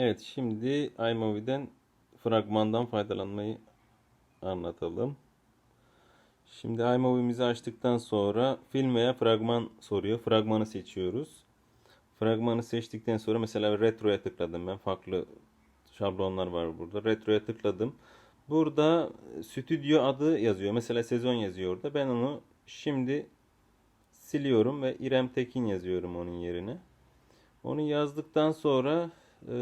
Evet, şimdi iMovie'den fragmandan faydalanmayı anlatalım. Şimdi iMovie'mizi açtıktan sonra film veya fragman soruyor. Fragmanı seçiyoruz. Fragmanı seçtikten sonra mesela retroya tıkladım ben. Farklı şablonlar var burada. Retroya tıkladım. Burada stüdyo adı yazıyor. Mesela sezon yazıyor orada. Ben onu şimdi siliyorum ve İrem Tekin yazıyorum onun yerine. Onu yazdıktan sonra e,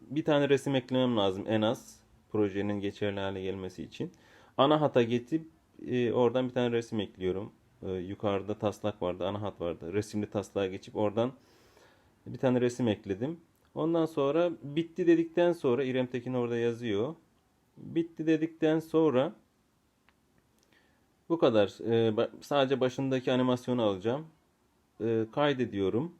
bir tane resim eklemem lazım en az projenin geçerli hale gelmesi için. Ana hata getirip e, oradan bir tane resim ekliyorum. E, yukarıda taslak vardı, ana hat vardı. Resimli taslağa geçip oradan bir tane resim ekledim. Ondan sonra bitti dedikten sonra İrem Tekin orada yazıyor. Bitti dedikten sonra bu kadar. E, sadece başındaki animasyonu alacağım. E, kaydediyorum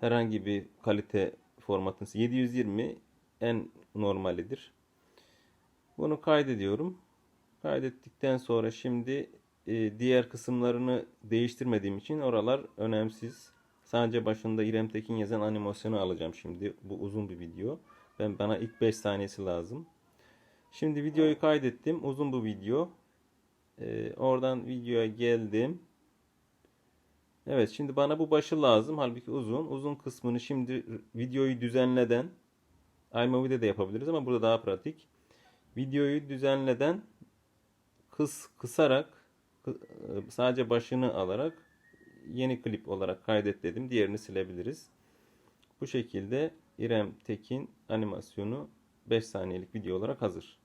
herhangi bir kalite formatın 720 en normalidir. Bunu kaydediyorum. Kaydettikten sonra şimdi e, diğer kısımlarını değiştirmediğim için oralar önemsiz. Sadece başında İrem Tekin yazan animasyonu alacağım şimdi. Bu uzun bir video. Ben bana ilk 5 saniyesi lazım. Şimdi videoyu kaydettim. Uzun bu video. E, oradan videoya geldim. Evet şimdi bana bu başı lazım. Halbuki uzun. Uzun kısmını şimdi videoyu düzenleden iMovie'de de yapabiliriz ama burada daha pratik. Videoyu düzenleden kıs kısarak kı- e, sadece başını alarak yeni klip olarak kaydet dedim. Diğerini silebiliriz. Bu şekilde İrem Tekin animasyonu 5 saniyelik video olarak hazır.